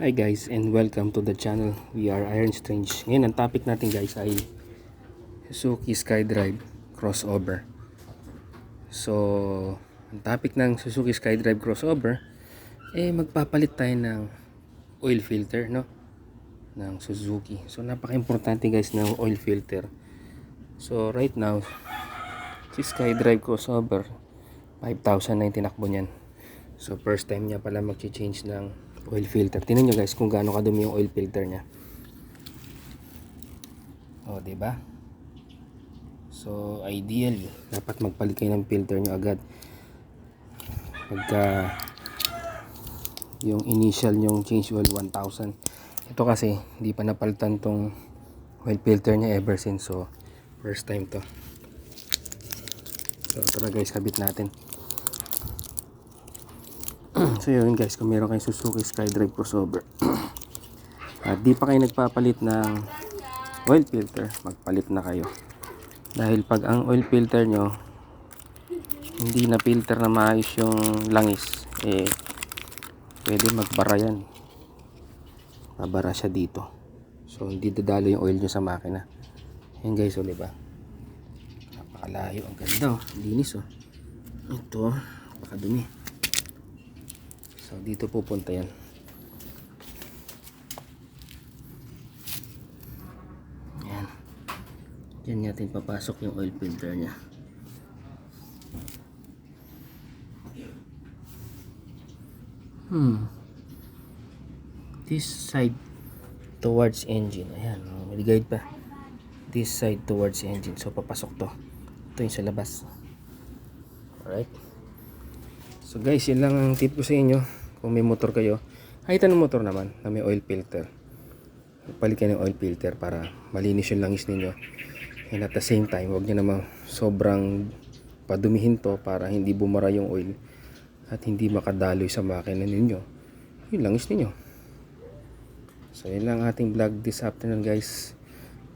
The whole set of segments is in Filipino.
Hi guys and welcome to the channel. We are Iron Strange. Ngayon ang topic natin guys ay Suzuki SkyDrive crossover. So, ang topic ng Suzuki SkyDrive crossover eh magpapalit tayo ng oil filter, no? ng Suzuki. So, napaka-importante guys ng oil filter. So, right now si SkyDrive crossover 5,000 na yung tinakbo niyan. So, first time niya pala mag-change ng oil filter. Tingnan nyo guys kung gaano kadumi yung oil filter niya. O, di ba? So, ideally, dapat magpalit kayo ng filter nyo agad. Pagka yung initial yung change oil 1,000. Ito kasi, hindi pa napalitan tong oil filter niya ever since. So, first time to. So, tara guys, kabit natin. so yun guys, kung meron kayong Suzuki SkyDrive crossover at di pa kayo nagpapalit ng oil filter, magpalit na kayo. Dahil pag ang oil filter nyo hindi na filter na maayos yung langis, eh pwede magbara yan. Babara siya dito. So hindi dadalo yung oil nyo sa makina. Yan guys, o diba? Napakalayo, ang ganda oh. Linis oh. Ito, napakadumi. So dito pupunta yan. Yan. Yan natin papasok yung oil filter niya. Hmm. This side towards engine. Ayan, oh, may guide pa. This side towards engine. So papasok to. Ito yung sa labas. Alright. So guys, yun lang ang tip ko sa inyo. Kung may motor kayo, kahit anong motor naman na may oil filter. Palit kayo ng oil filter para malinis yung langis ninyo. And at the same time, huwag nyo naman sobrang padumihin to para hindi bumara yung oil at hindi makadaloy sa makina ninyo yung langis ninyo. So yun lang ating vlog this afternoon guys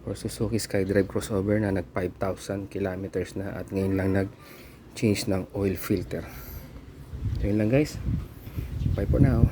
for Suzuki SkyDrive crossover na nag 5,000 kilometers na at ngayon lang nag change ng oil filter. So yun lang guys. Bye for now.